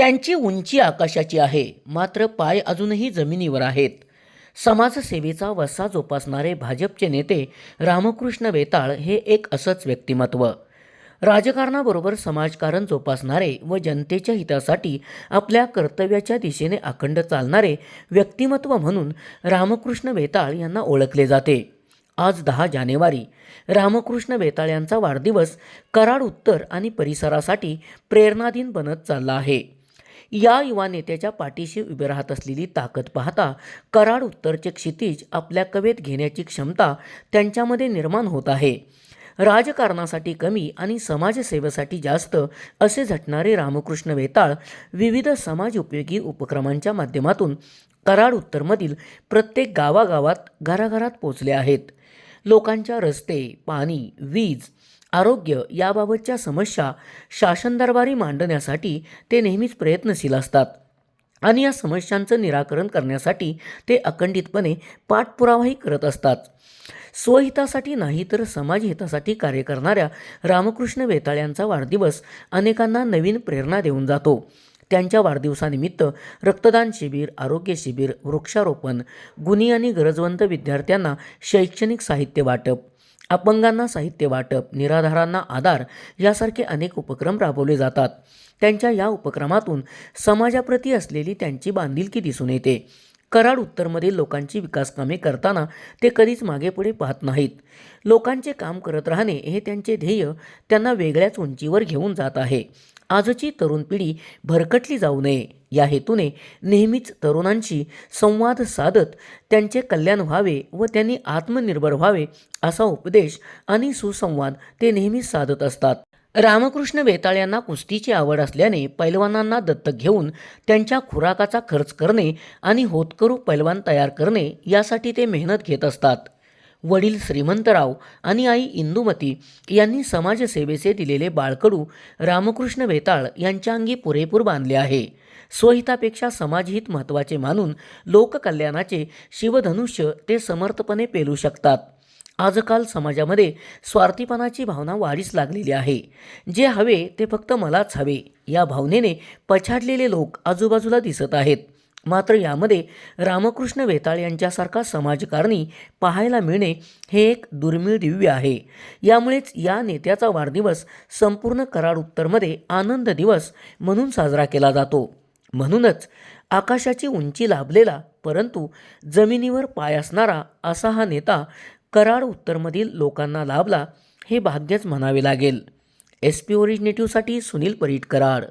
त्यांची उंची आकाशाची आहे मात्र पाय अजूनही जमिनीवर आहेत. समाजसेवेचा वसा जोपासणारे भाजपचे नेते रामकृष्ण बेताळ हे एक असंच व्यक्तिमत्व. राजकारणाबरोबर समाजकारण जोपासणारे व जनतेच्या हितासाठी आपल्या कर्तव्याच्या दिशेने अखंड चालणारे व्यक्तिमत्व म्हणून रामकृष्ण बेताळ यांना ओळखले जाते. आज दहा जानेवारी रामकृष्ण बेताळ यांचा वाढदिवस कराड उत्तर आणि परिसरासाठी प्रेरणाधीन बनत चालला आहे. या युवा नेत्याच्या पाठीशी उभे राहत असलेली ताकद पाहता कराड उत्तरचे क्षितिज आपल्या कवेत घेण्याची क्षमता त्यांच्यामध्ये निर्माण होत आहे. राजकारणासाठी कमी आणि समाजसेवेसाठी जास्त असे झटणारे रामकृष्ण वेताळ विविध समाज उपयोगी उपक्रमांच्या माध्यमातून कराड उत्तरमधील प्रत्येक गावागावात घराघरात पोचले आहेत. लोकांच्या रस्ते पाणी वीज आरोग्य याबाबतच्या समस्या शासन दरबारी मांडण्यासाठी ते नेहमीच प्रयत्नशील असतात. आणि या समस्यांचं निराकरण करण्यासाठी ते अखंडितपणे पाठपुरावाही करत असतात. स्वहितासाठी नाही तर समाजहितासाठी कार्य करणाऱ्या रामकृष्ण वेताळ्यांचा वाढदिवस अनेकांना नवीन प्रेरणा देऊन जातो. त्यांच्या वाढदिवसानिमित्त रक्तदान शिबिर आरोग्य शिबिर वृक्षारोपण गुणी आणि गरजवंत विद्यार्थ्यांना शैक्षणिक साहित्य वाटप अपंगांना साहित्य वाटप निराधारांना आधार यासारखे अनेक उपक्रम राबवले जातात. त्यांच्या या उपक्रमातून समाजाप्रती असलेली त्यांची बांधिलकी दिसून येते. कराड उत्तरमधील लोकांची विकासकामे करताना ते कधीच मागेपुढे पाहत नाहीत. लोकांचे काम करत राहणे हे त्यांचे ध्येय त्यांना वेगळ्याच उंचीवर घेऊन जात आहे. आजची तरुण पिढी भरकटली जाऊ नये. या हेतूने नेहमीच तरुणांशी संवाद साधत त्यांचे कल्याण व्हावे व त्यांनी आत्मनिर्भर व्हावे असा उपदेश आणि सुसंवाद ते नेहमीच साधत असतात. रामकृष्ण बेताळ यांना कुस्तीची आवड असल्याने पैलवानांना दत्तक घेऊन त्यांच्या खुराकाचा खर्च करणे आणि होतकरू पैलवान तयार करणे यासाठी ते मेहनत घेत असतात. वडील श्रीमंतराव आणि आई इंदुमती यांनी समाजसेवेचे दिलेले बाळकडू रामकृष्ण वेताळ यांच्या अंगी पुरेपूर बांधले आहे. स्वहितापेक्षा समाजहित महत्त्वाचे मानून लोककल्याणाचे शिवधनुष्य ते समर्थपणे पेलू शकतात. आजकाल समाजामध्ये स्वार्थीपणाची भावना वाढीस लागलेली आहे. जे हवे ते फक्त मलाच हवे या भावनेने पछाडलेले लोक आजूबाजूला दिसत आहेत. मात्र यामध्ये रामकृष्ण वेताळ यांच्यासारखा समाजकारणी पाहायला मिळणे हे एक दुर्मिळ दिव्य आहे. यामुळेच या नेत्याचा वाढदिवस संपूर्ण कराड उत्तरमध्ये आनंद दिवस म्हणून साजरा केला जातो. म्हणूनच आकाशाची उंची लाभलेला परंतु जमिनीवर पाय असणारा असा हा नेता कराड उत्तरमधील लोकांना लाभला हे भाग्यच म्हणावे लागेल. एस पी ओरिजिनेटिव्हसाठी सुनील परीट कराड.